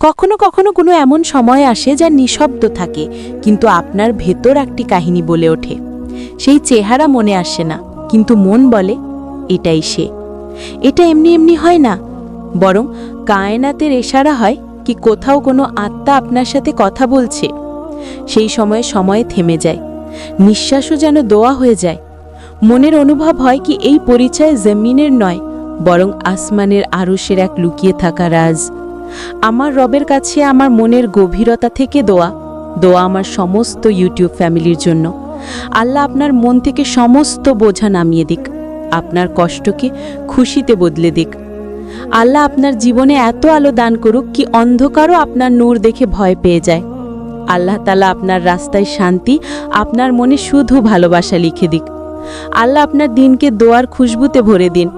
কখনো কখনো কোনো এমন সময় আসে যা নিঃশব্দ থাকে, কিন্তু আপনার ভেতর একটি কাহিনী বলে ওঠে। সেই চেহারা মনে আসে না, কিন্তু মন বলে, এটাই সে। এটা এমনি এমনি হয় না, বরং কায়নাতের এশারা হয় কি কোথাও কোনো আত্মা আপনার সাথে কথা বলছে। সেই সময়ে সময় থেমে যায়, নিঃশ্বাসও যেন দোয়া হয়ে যায়। মনের অনুভব হয় কি এই পরিচয় জমিনের নয়, বরং আসমানের আরশের এক লুকিয়ে থাকা রাজ। আমার রবের কাছে আমার মনের গভীরতা থেকে দোয়া। দোয়া আমার সমস্ত ইউটিউব ফ্যামিলির জন্য। আল্লাহ আপনার মন থেকে সমস্ত বোঝা নামিয়ে দিক। আপনার কষ্টকে খুশিতে বদলে দিক। আল্লাহ আপনার জীবনে এত আলো দান করুক কি অন্ধকারও আপনার নূর দেখে ভয় পেয়ে যায়। আল্লাহ তালা আপনার রাস্তায় শান্তি, আপনার মনে শুধু ভালোবাসা লিখে দিক। আল্লাহ আপনার দিনকে দোয়ার খুশবুতে ভরে দিন।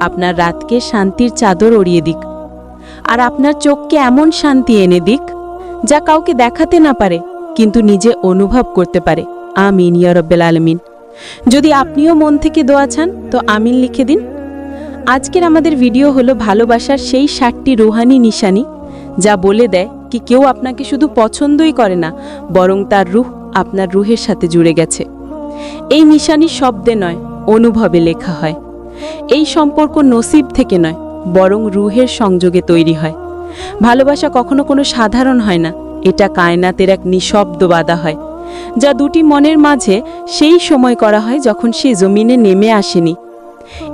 আপনার রাতকে শান্তির চাদর ওড়িয়ে দিক। আর আপনার চোখকে এমন শান্তি এনে দিক, যা কাউকে দেখাতে না পারে, কিন্তু নিজে অনুভব করতে পারে। আমিন, ইয়া রব্বেল আলমিন। যদি আপনিও মন থেকে দোয়া চান, তো আমিন লিখে দিন। আজকের আমাদের ভিডিও হলো ভালোবাসার সেই ষাটটি রুহানি নিশানি, যা বলে দেয় কি কেউ আপনাকে শুধু পছন্দই করে না, বরং তার রুহ আপনার রুহের সাথে জুড়ে গেছে। এই নিশানি শব্দে নয়, অনুভবে লেখা হয়। এই সম্পর্ক নসিব থেকে নয় বরং রুহের সংযোগে তৈরি হয়। ভালোবাসা কখনো কোনো সাধারণ হয় না। এটা কায়নাতের এক নিঃশব্দ বাধা হয়, যা দুটি মনের মাঝে সেই সময় করা হয় যখন সে জমিনে নেমে আসেনি।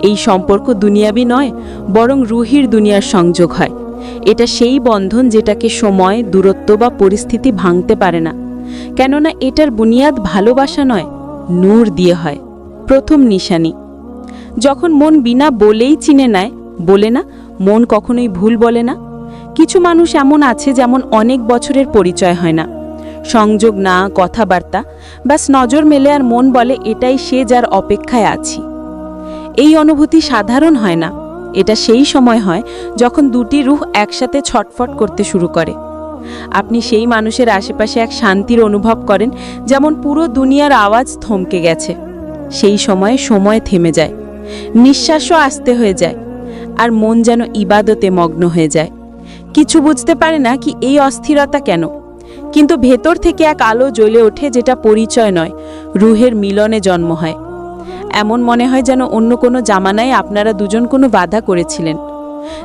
এই সম্পর্ক দুনিয়াবি নয়, বরং রুহির দুনিয়ার সংযোগ হয়। এটা সেই বন্ধন যেটাকে সময়, দূরত্ব বা পরিস্থিতি ভাঙতে পারে না। কেননা এটার বুনিয়াদ ভালোবাসা নয়, নূর দিয়ে হয়। প্রথম নিশানি। যখন মন বিনা বলেই চিনে নেয় বলে না, মন কখনোই ভুল বলে না। কিছু মানুষ এমন আছে যেমন অনেক বছরের পরিচয় হয় না। সংযোগ না, কথাবার্তা, ব্যাস নজর মেলে আর মন বলে, এটাই সে যার অপেক্ষায় আছি। এই অনুভূতি সাধারণ হয় না। এটা সেই সময় হয় যখন দুটি রুহ একসাথে ছটফট করতে শুরু করে। আপনি সেই মানুষের আশেপাশে এক শান্তির অনুভব করেন যেমন পুরো দুনিয়ার আওয়াজ থমকে গেছে। সেই সময়ে সময় থেমে যায়। নিঃশ্বাসও আসতে হয়ে যায়। আর মন যেন ইবাদতে মগ্ন হয়ে যায়। কিছু বুঝতে পারে না কি এই অস্থিরতা কেন। কিন্তু ভেতর থেকে এক আলো জ্বলে ওঠে যেটা পরিচয় নয়, রুহের মিলনে জন্ম হয়। এমন মনে হয় যেন অন্য কোনো জামানায় আপনারা দুজন কোনো বাধা করেছিলেন।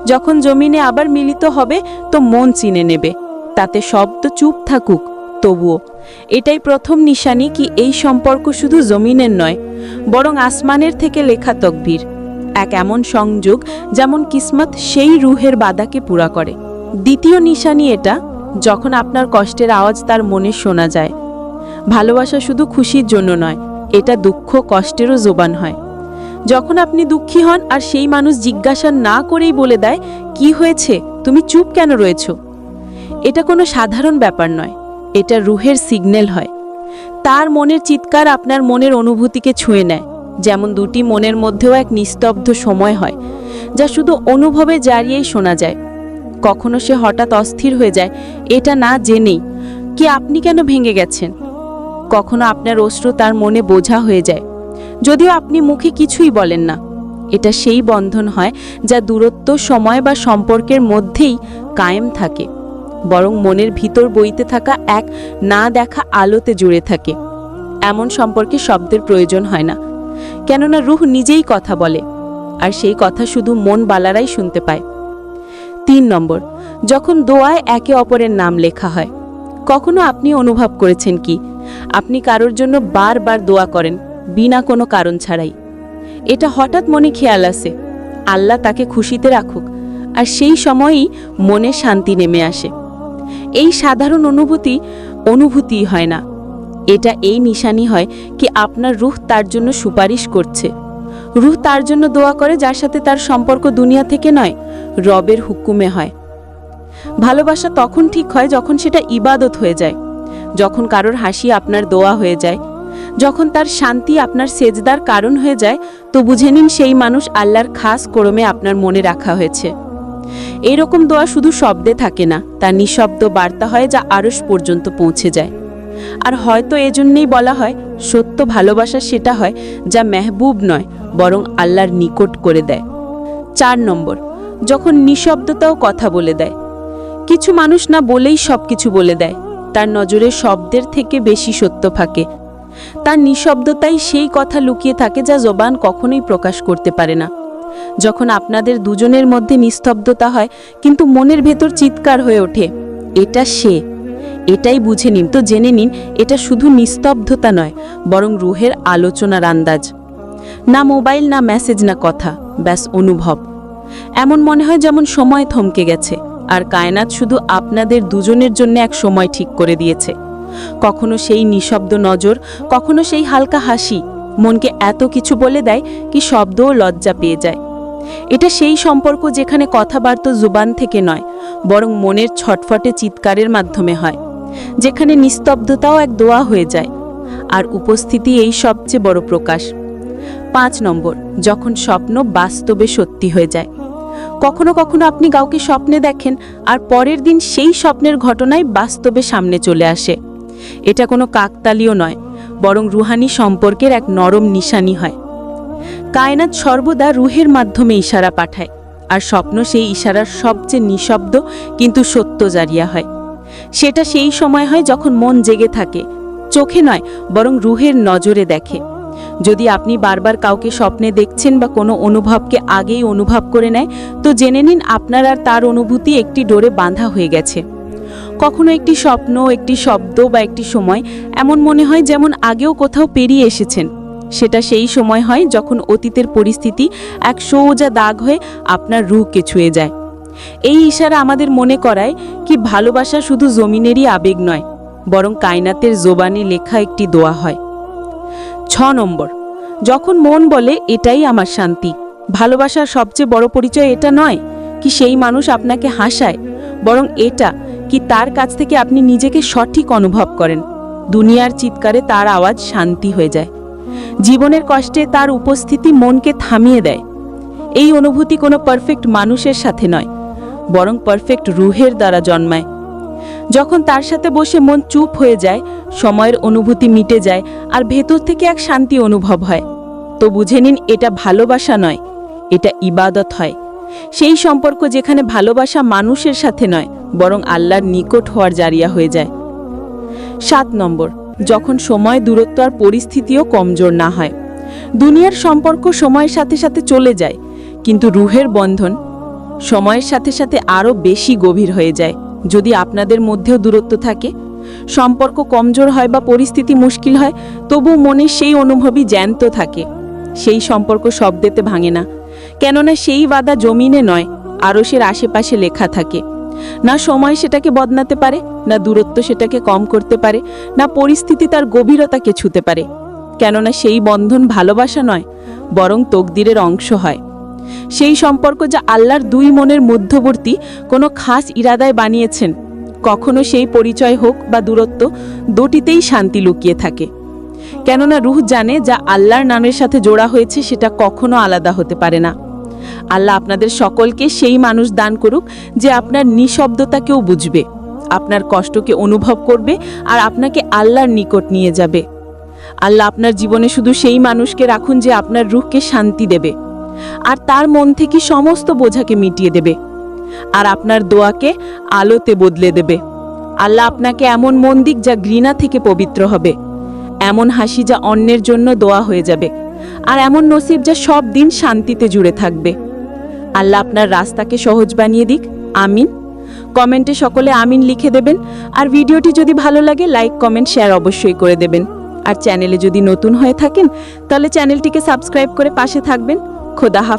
যখন জমিনে আবার মিলিত হবে, তো মন চিনে নেবে। তাতে শব্দ চুপ থাকুক, তবুও। এটাই প্রথম নিশানি কি এই সম্পর্ক শুধু জমিনের নয়, বরং আসমানের থেকে লেখা তকবীর। এক এমন সংযোগ যেমন কিসমত সেই রুহের বাধাকে পুরা করে। দ্বিতীয় নিশানি এটা যখন আপনার কষ্টের আওয়াজ তার মনে শোনা যায়। ভালোবাসা শুধু খুশির জন্য নয়, এটা দুঃখ কষ্টেরও জোবান হয়। যখন আপনি দুঃখী হন আর সেই মানুষ জিজ্ঞাসা না করেই বলে দেয়, কি হয়েছে? তুমি চুপ কেন রয়েছ? এটা কোনো সাধারণ ব্যাপার নয়, এটা রুহের সিগন্যাল হয়। তার মনের চিৎকার আপনার মনের অনুভূতিকে ছুঁয়ে নেয়। যেমন দুটি মনের মধ্যেও এক নিস্তব্ধ সময় হয়, যা শুধু অনুভবে জারিয়েই শোনা যায়। কখনো সে হঠাৎ অস্থির হয়ে যায়, এটা না জেনেই কি আপনি কেন ভেঙে গেছেন? কখনো আপনার অশ্রু তার মনে বোঝা হয়ে যায়, যদিও আপনি মুখে কিছুই বলেন না। এটা সেই বন্ধন হয় যা দূরত্ব, সময় বা সম্পর্কের মধ্যেই কায়েম থাকে, বরং মনের ভিতর বইতে থাকা এক না দেখা আলোতে জুড়ে থাকে। এমন সম্পর্কে শব্দের প্রয়োজন হয় না। কেননা রুহ নিজেই কথা বলে, আর সেই কথা শুধু মন বালারাই শুনতে পায়। তিন নম্বর, যখন দোয়ায় একে অপরের নাম লেখা হয়, কখনো আপনি অনুভব করেছেন কি? আপনি কারোর জন্য বারবার দোয়া করেন, বিনা কোনো কারণ ছাড়াই। এটা হঠাৎ মনে খেয়াল আসে আল্লাহ তাকে খুশিতে রাখুক, আর সেই সময়ই মনে শান্তি নেমে আসে। এই সাধারণ অনুভূতি অনুভূতি হয় না। এটা এই নিশানি হয় কি আপনার রুহ তার জন্য সুপারিশ করছে। রুহ তার জন্য দোয়া করে যার সাথে তার সম্পর্ক দুনিয়া থেকে নয়, রবের হুকুমে হয়। ভালোবাসা তখন ঠিক হয় যখন সেটা ইবাদত হয়ে যায়, যখন কারোর হাসি আপনার দোয়া হয়ে যায়, যখন তার শান্তি আপনার সেজদার কারণ হয়ে যায়, তো বুঝে নিন সেই মানুষ আল্লাহর খাস করমে আপনার মনে রাখা হয়েছে। এরকম দোয়া শুধু শব্দে থাকে না, তা নিঃশব্দ বার্তা হয় যা আরস পর্যন্ত পৌঁছে যায়। আর হয়তো এজন্যই বলা হয়, সত্য ভালোবাসা সেটা হয় যা মেহবুব নয়, বরং আল্লাহর নিকট করে দেয়। চার নম্বর, যখন নিঃশব্দতাও কথা বলে দেয়। কিছু মানুষ না বলেই সব কিছু বলে দেয়, তার নজরে শব্দের থেকে বেশি সত্য থাকে। তার নিঃশব্দতাই সেই কথা লুকিয়ে থাকে যা জবান কখনোই প্রকাশ করতে পারে না। যখন আপনাদের দুজনের মধ্যে নিস্তব্ধতা হয়, কিন্তু মনের ভেতর চিৎকার হয়ে ওঠে, এটা সে। এটাই বুঝে নিন। তো জেনে নিন, এটা শুধু নিস্তব্ধতা নয়, বরং রুহের আলোচনার আন্দাজ। না মোবাইল, না মেসেজ, না কথা, ব্যাস অনুভব। এমন মনে হয় যেমন সময় থমকে গেছে, আর কায়নাত শুধু আপনাদের দুজনের জন্য এক সময় ঠিক করে দিয়েছে। কখনো সেই নিঃশব্দ নজর, কখনো সেই হালকা হাসি, মনকে এত কিছু বলে দেয় কি শব্দও লজ্জা পেয়ে যায়। এটা সেই সম্পর্ক যেখানে কথাবার্তা জুবান থেকে নয়, বরং মনের ছটফটে চিৎকারের মাধ্যমে হয়। যেখানে নিস্তব্ধতাও এক দোয়া হয়ে যায়। আর উপস্থিতি এই সবচেয়ে বড় প্রকাশ। পাঁচ নম্বর, যখন স্বপ্ন বাস্তবে সত্যি হয়ে যায়। কখনো কখনো আপনি কাউকে স্বপ্নে দেখেন, আর পরের দিন সেই স্বপ্নের ঘটনাই বাস্তবে সামনে চলে আসে। এটা কোনো কাকতালীয় নয়, বরং রুহানি সম্পর্কের এক নরম নিশানি হয়। কায়নাত সর্বদা রুহের মাধ্যমে ইশারা পাঠায়, আর স্বপ্ন সেই ইশারার সবচেয়ে নিঃশব্দ কিন্তু সত্য জারিয়া হয়। সেটা সেই সময় হয় যখন মন জেগে থাকে, চোখে নয়, বরং রুহের নজরে দেখে। যদি আপনি বারবার কাউকে স্বপ্নে দেখছেন বা কোনো অনুভবকে আগেই অনুভব করে নেয়, তো জেনে নিন আপনার আর তার অনুভূতি একটি ডোরে বাঁধা হয়ে গেছে। কখনো একটি স্বপ্ন, একটি শব্দ বা একটি সময় এমন মনে হয় যেমন আগেও কোথাও পেরিয়ে এসেছেন। সেটা সেই সময় হয় যখন অতীতের পরিস্থিতি এক সোজা দাগ হয়ে আপনার রুহকে ছুঁয়ে যায়। এই ইশারা আমাদের মনে করায় কি ভালোবাসা শুধু জমিনেরই আবেগ নয়, বরং কায়নাতের জোবানে লেখা একটি দোয়া হয়। ছ নম্বর, যখন মন বলে, এটাই আমার শান্তি। ভালোবাসার সবচেয়ে বড় পরিচয় এটা নয় কি সেই মানুষ আপনাকে হাসায়, বরং এটা কি তার কাছ থেকে আপনি নিজেকে সঠিক অনুভব করেন। দুনিয়ার চিৎকারে তার আওয়াজ শান্তি হয়ে যায়। জীবনের কষ্টে তার উপস্থিতি মনকে থামিয়ে দেয়। এই অনুভূতি কোনো পারফেক্ট মানুষের সাথে নয় বরং পারফেক্ট রুহের দ্বারা জন্মায়। যখন তার সাথে বসে মন চুপ হয়ে যায়, সময়ের অনুভূতি মিটে যায় আর ভেতর থেকে এক শান্তি অনুভব হয়। তো বুঝে নিন, এটা ভালোবাসা নয়, এটা ইবাদত হয়। সেই সম্পর্ক যেখানে ভালোবাসা মানুষের সাথে নয়, বরং আল্লাহর নিকট হওয়ার জারিয়া হয়ে যায়। সাত নম্বর, যখন সময় দূরত্ব আর পরিস্থিতিও কমজোর না হয়। দুনিয়ার সম্পর্ক সময়ের সাথে সাথে চলে যায়, কিন্তু রুহের বন্ধন সময়ের সাথে সাথে আরও বেশি গভীর হয়ে যায়। যদি আপনাদের মধ্যেও দূরত্ব থাকে, সম্পর্ক কমজোর হয় বা পরিস্থিতি মুশকিল হয়, তবু মনে সেই অনুভবই জ্যান্ত থাকে। সেই সম্পর্ক শব্দেতে ভাঙে না। কেননা সেই বাধা জমিনে নয় আরও আরসের আশেপাশে লেখা থাকে। না সময় সেটাকে বদনাতে পারে, না দূরত্ব সেটাকে কম করতে পারে, না পরিস্থিতি তার গভীরতাকে ছুতে পারে। কেননা সেই বন্ধন ভালোবাসা নয়, বরং তকদিরের অংশ হয়। সেই সম্পর্ক যা আল্লাহর দুই মনের মধ্যবর্তী কোনো খাস ইরাদায় বানিয়েছেন। কখনো সেই পরিচয় হোক বা দূরত্ব, দুটিতেই শান্তি লুকিয়ে থাকে। কেননা রুহ জানে যা আল্লাহর নামের সাথে জোড়া হয়েছে সেটা কখনো আলাদা হতে পারে না। আল্লাহ আপনাদের সকলকে সেই মানুষ দান করুক যে আপনার নিঃশব্দতাকেও বুঝবে, আপনার কষ্টকে অনুভব করবে আর আপনাকে আল্লাহর নিকট নিয়ে যাবে। আল্লাহ আপনার জীবনে শুধু সেই মানুষকে রাখুন যে আপনার রুহকে শান্তি দেবে। আর তার মন থেকে সমস্ত বোঝাকে মিটিয়ে দেবে। আর আপনার দোয়াকে আলোতে বদলে দেবে। আল্লাহ আপনাকে এমন মন দিক যা ঘৃণা থেকে পবিত্র হবে। এমন হাসি যা অন্যের জন্য দোয়া হয়ে যাবে। আর এমন নসিব যা সব দিন শান্তিতে জুড়ে থাকবে। আল্লাহ আপনার রাস্তাকে সহজ বানিয়ে দিক। আমিন। কমেন্টে সকলে আমিন লিখে দেবেন। আর ভিডিওটি যদি ভালো লাগে, লাইক, কমেন্ট, শেয়ার অবশ্যই করে দেবেন। আর চ্যানেলে যদি নতুন হয়ে থাকেন, তাহলে চ্যানেলটিকে সাবস্ক্রাইব করে পাশে থাকবেন। خداحافظ